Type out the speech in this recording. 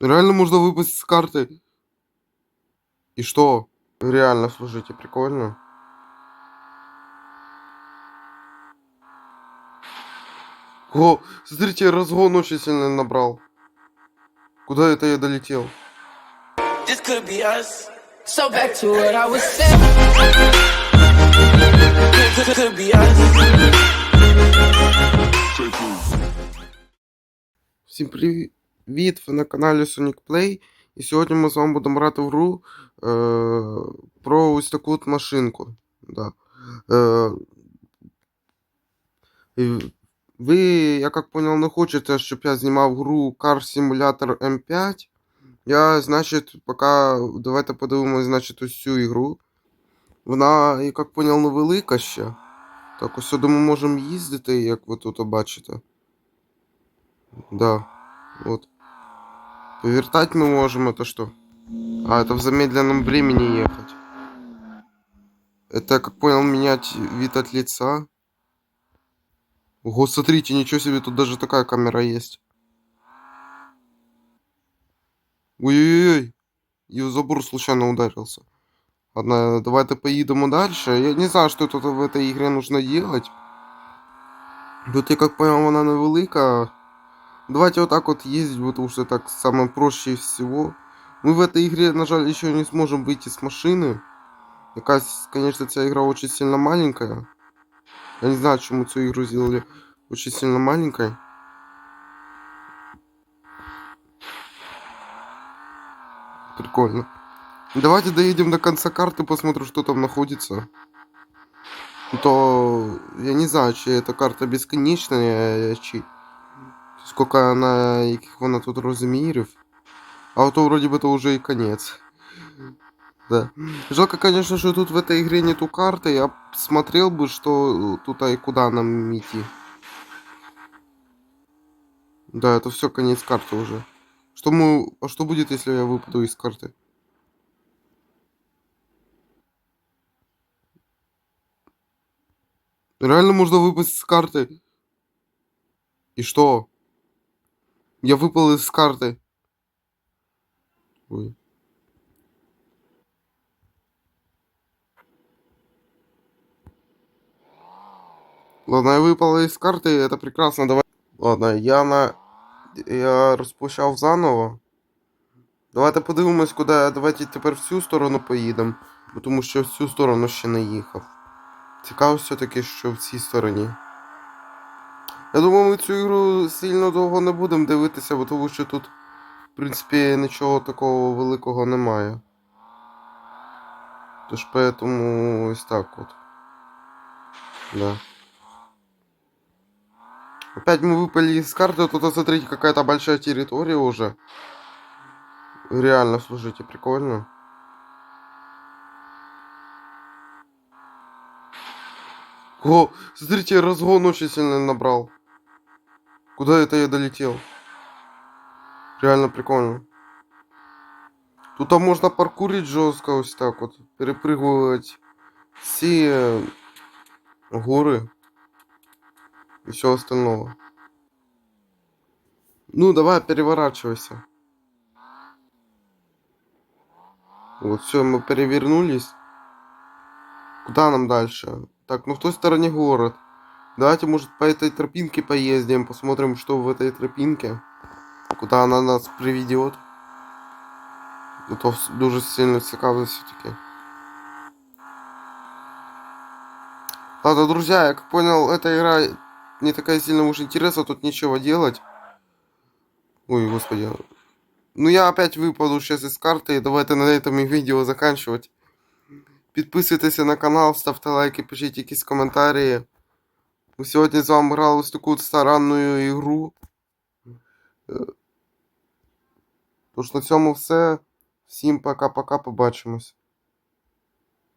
Реально можно выпасть с карты. И что? Реально, слушайте, прикольно. О, смотрите, разгон очень сильно набрал. Куда это я долетел? This could be us. So back to what I was saying. Could, could be us. Всім привіт! Ви на каналі Sonic Play. І сьогодні ми з вами будемо грати в гру е- про ось таку от машинку. Да. Е- ви, я як понял, не хочете, щоб я знімав гру Car Simulator M5. Я, значить, поки давайте подивимось, значить, ось цю ігру. Вона, я як понял, невелика ще. Так, ось сюди ми можемо їздити, як ви тут бачите. Да. Вот. Повертать мы можем, это что? А, это в замедленном времени ехать. Это, как понял, менять вид от лица. Ого, смотрите, ничего себе, тут даже такая камера есть. Ой-ой-ой. Я забор случайно ударился. Ладно, давайте поедем дальше. Я не знаю, что тут в этой игре нужно делать. Тут, я как понял, она невелика. Давайте вот так вот ездить, потому что так самое проще всего. Мы в этой игре, на жаль, еще не сможем выйти с машины. Такая, конечно, эта игра очень сильно маленькая. Я не знаю, почему эту игру сделали очень сильно маленькой. Прикольно. Давайте доедем до конца карты, посмотрим, что там находится. То я не знаю, чи эта карта бесконечная, чи сколько она, яких вона тут розмірів. А то вроде бы это уже и конец. Да. Жалко, конечно, что тут в этой игре нету карты. Я смотрел бы, что тут и куда нам идти. Да, это все конец карты уже. Что мы... А что будет, если я выпаду из карты? Реально можно выпасть с карты. И что? Я выпал из карты. Ой. Ладно, я выпал из карты, это прекрасно. Давай. Ладно, я на. Я розпочав заново. Давайте подивимось, куди. Давайте тепер в цю сторону поїдемо. бо Тому що в цю сторону ще не їхав. Цікаво все-таки, що в цій стороні. Я думаю, ми цю ігру сильно довго не будемо дивитися, бо тому що тут, в принципі, нічого такого великого немає. Тож поэтому ось так от. Да. Опять мы выпали из карты, тут, смотрите, какая-то большая территория уже. Реально, слушайте, прикольно. О, смотрите, разгон очень сильно набрал. Куда это я долетел? Реально прикольно. Тут там можно паркурить жестко, вот так вот. Перепрыгивать все горы и все остального. Ну, давай, переворачивайся. Вот, все, мы перевернулись. Куда нам дальше? Так, ну в той стороне город. Давайте, может, по этой тропинке поездим, посмотрим, что в этой тропинке. Куда она нас приведет. Это дуже сильно цікаво все-таки. Ладно, друзья, я как понял, эта игра не такая сильно уж интересна, тут нечего делать. Ой, господи. Ну я опять выпаду сейчас из карты, и давайте на этом и видео заканчивать. Підписуйтеся на канал, ставте лайки, пишіть якісь коментарі. Ми сьогодні з вами грали ось таку от старанну ігру. Е, Тож на цьому все. Всім пока-пока, побачимось.